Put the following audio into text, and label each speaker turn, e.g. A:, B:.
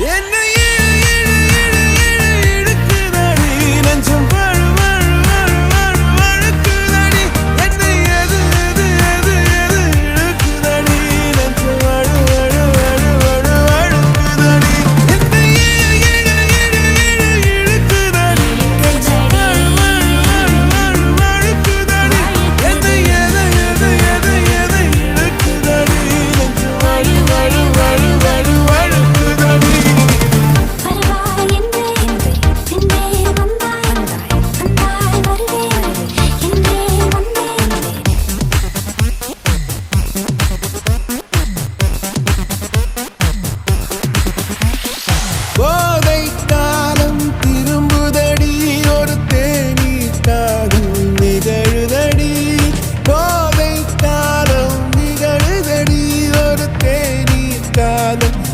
A: In